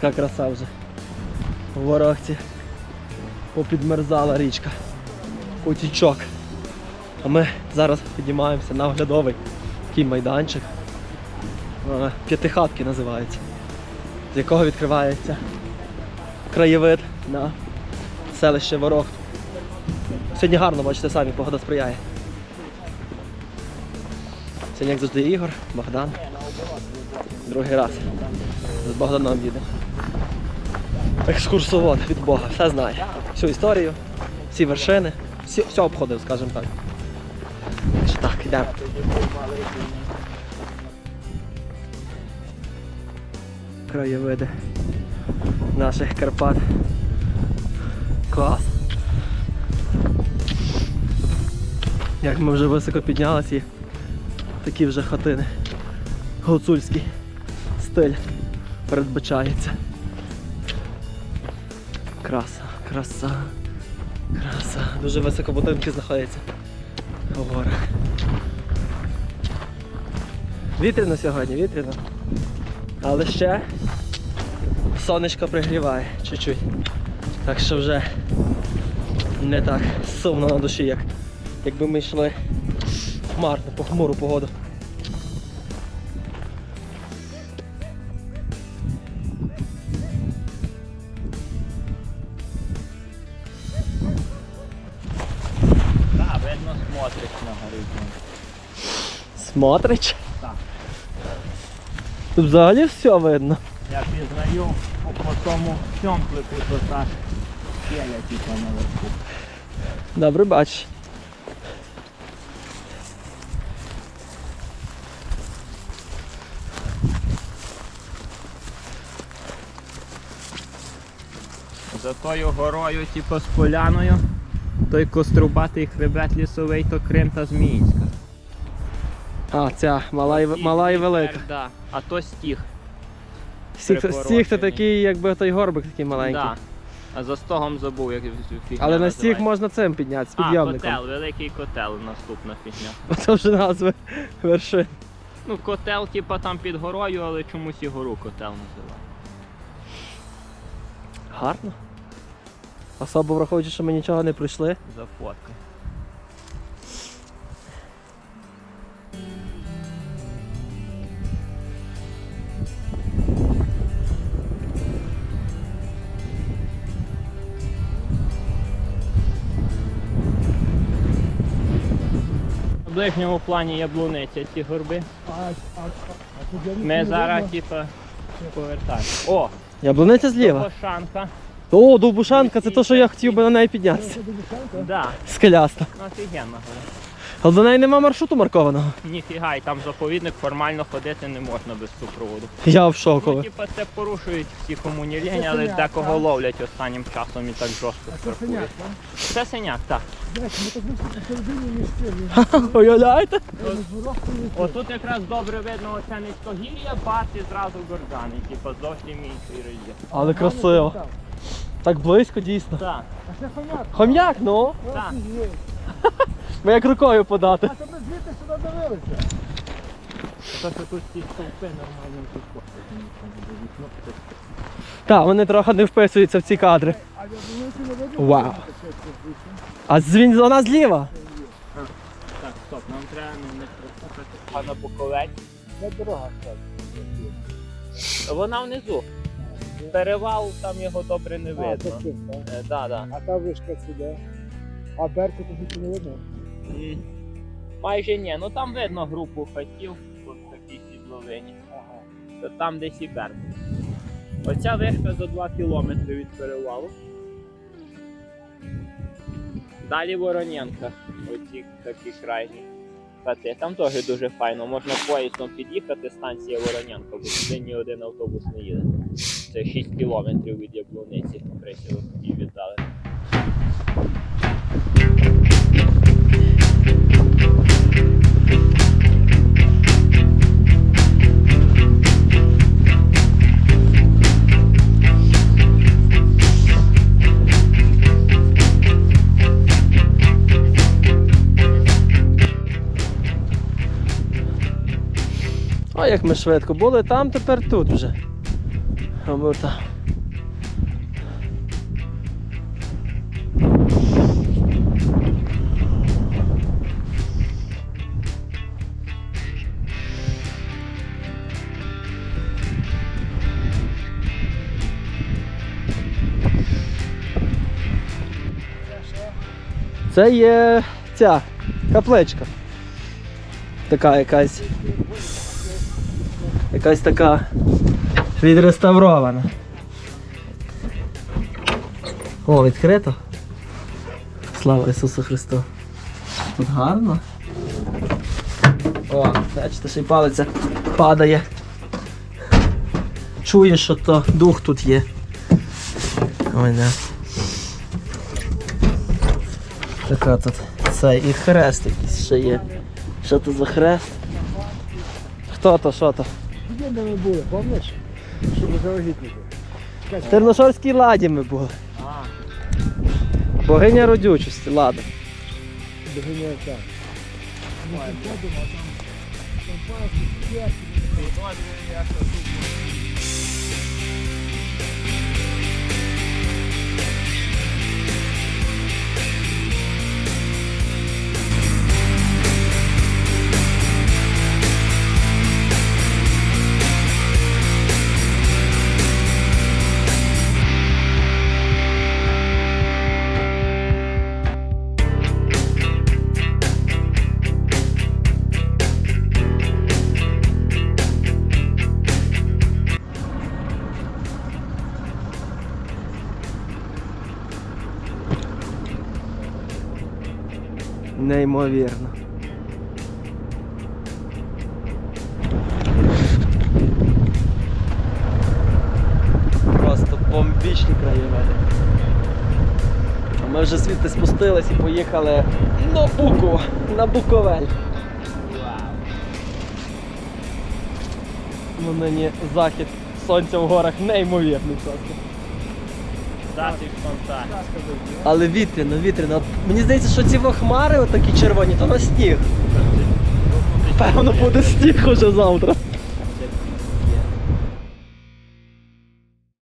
Така краса вже. В ворогці попідмерзала річка. Утічок. А ми зараз піднімаємося на оглядовий такий майданчик. П'ятихатки називається. З якого відкривається краєвид на селище Ворог. Сьогодні гарно, бачите самі, погода сприяє. Сьогодні, як завжди, Ігор, Богдан. Другий раз. З Богданом їде. Екскурсовод від Бога, все знає. Всю історію, всі вершини, всі, все обходив, скажімо так. Так йдемо. Краєвиди наших Карпат. Клас. Як ми вже високо піднялися такі вже хатини. Гуцульський стиль передбачається. Краса, краса, краса. Дуже високо будинки знаходяться горах. Вітряно сьогодні, вітряно. Але ще сонечко пригріває чуть-чуть. Так що вже не так сумно на душі, як якби ми йшли в хмарну, похмуру погоду. Так, видно смотриш на горизонт. Смотрич. Так. Тут взагалі все видно. Я пізнаю по, тому сьомплику, то та ж скеля типа наверху. Добре бачиш. За тою горою, типу з поляною, той кострубатий хребет лісовий, то Крим та Зміїнська. А, ця мала і, мала і велика. Так, да. А то стіг. Стіг, стіг це такий, якби той горбик такий маленький. Да. А за стогом забув, як фігня Але на стіг називається. можна цим підняти, з А, котел, великий котел, наступна фігня. Це вже назви вершин. Ну, котел, типа там під горою, але чомусь і гору котел називають. Гарно. Особо враховуючи, що ми нічого не пройшли. За фоткою. В ближньому плані яблуниця ці горби. Ми зараз типа повертаємо. О, Яблуниця зліва. Кошанка. О, довбушанка, це те, що я хотів би на неї піднятися. Да, Скеляста. ну офігенна гора. Але до неї нема маршруту маркованого. Ніфіга, і там заповідник формально ходити не можна без супроводу. Я в Ну, шоку. типа це порушують всі комуні лінії, але декого ловлять останнім часом і так жорстко штрафують. Це синяк, так. Уявляєте? Отут якраз добре видно оце низькогір'я, бац і зразу гордани, типа зовсім інший рельєф. Але красиво. Так близько дійсно. Так, Хом'як, Хом'як, ну. так. Ми як рукою подати. А То, що тут ці стовпи нормально тут. Так, вони трохи не вписуються в ці кадри. Вау. А звінь вона зліва. Так, стоп, нам треба не прослухати пана Буковець. Вона внизу. Перевал, там його добре не видно. Е, Да, да. А та вишка сюди. А берку тут не видно. М, Майже ні, ну там видно групу хатів в такій сідловині. Ага. То там десь і берег. Оця вишка за 2 кілометри від перевалу. Далі Вороненка, оці такі крайні хати. Там теж дуже файно. Можна поїздом під'їхати, станція Вороненка, бо сюди ні один автобус не їде. Це 6 кілометрів від яблуниці кресіло і віддали. А як ми швидко були там, тепер тут вже. Ми. Це є ця капличка. Така якась. Якась така відреставрована. О, відкрито. Слава Ісусу Христу. Тут гарно. О, бачите, ще й палиця падає. Чуєш, що то дух тут є. Ой, не. Така тут. Це і хрест якийсь ще є. Що то за хрест? Хто то, що то? Де ми були, пам'ятаєш? Щоб завагітнити. В Терношорській ладі ми були. Богиня родючості, лада. Богиня так. Неймовірно. Просто бомбічні краєвиди. Ми вже звідти спустились і поїхали на Буково, на Буковель. Ну нині захід сонця в горах неймовірний просто. Дати фантастика. Але вітряно, вітряно. Мені здається, що ці хмари отакі червоні, то на сніг. Певно буде сніг уже завтра.